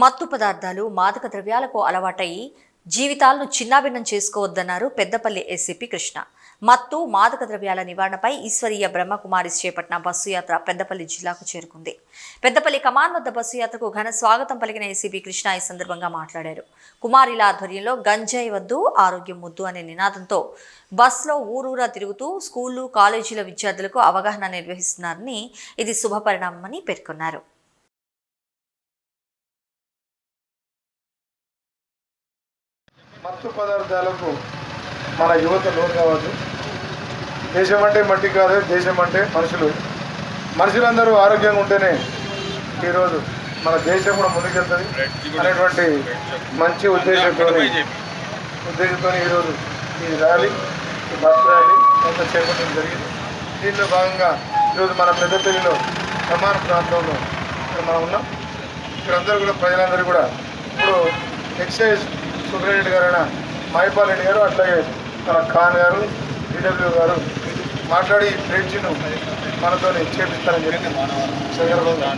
మత్తు పదార్థాలు మాదక ద్రవ్యాలకు అలవాటై జీవితాలను చిన్నాభిన్నం చేసుకోవద్దన్నారు పెద్దపల్లి ఎస్సీపీ కృష్ణ. మత్తు మాదక ద్రవ్యాల నివారణపై ఈశ్వరీయ బ్రహ్మకుమారిస్ చేపట్టిన బస్సు యాత్ర పెద్దపల్లి జిల్లాకు చేరుకుంది. పెద్దపల్లి కమాన్ వద్ద బస్సు యాత్రకు ఘన స్వాగతం పలికిన ఏసీపీ కృష్ణ ఈ సందర్భంగా మాట్లాడారు. కుమారిల ఆధ్వర్యంలో గంజాయి వద్దు ఆరోగ్యం ముద్దు అనే నినాదంతో బస్సులో ఊరూరా తిరుగుతూ స్కూళ్ళు కాలేజీల విద్యార్థులకు అవగాహన నిర్వహిస్తున్నారని ఇది శుభపరిణామమని పేర్కొన్నారు. మత్తు పదార్థాలకు మన యువత లోన్ కావద్దు. దేశం అంటే మట్టి కాదు దేశం అంటే మనుషులు. మనుషులందరూ ఆరోగ్యంగా ఉంటేనే ఈరోజు మన దేశం కూడా ముందుకెళ్తుంది అనేటువంటి మంచి ఉద్దేశంతో ఉద్దేశంతో ఈరోజు ఈ ర్యాలీ ఈ బస్ ర్యాలీ కొంత చేపట్టడం జరిగింది. దీనిలో భాగంగా ఈరోజు మన పెద్దపల్లిలో సమాన ప్రాంతంలో ఇక్కడ మనం ఉన్నాం. ఇక్కడ అందరూ కూడా ప్రజలందరూ కూడా ఇప్పుడు ఎక్సైజ్ సూపరింటెండెంట్ గారైన మహిపాల్ రెడ్డి గారు అట్లాగే మన ఖాన్ గారు డిడబ్ల్యూ గారు మాట్లాడి ఈ మనతో చేపిస్తారని చెప్పి సందర్భంగా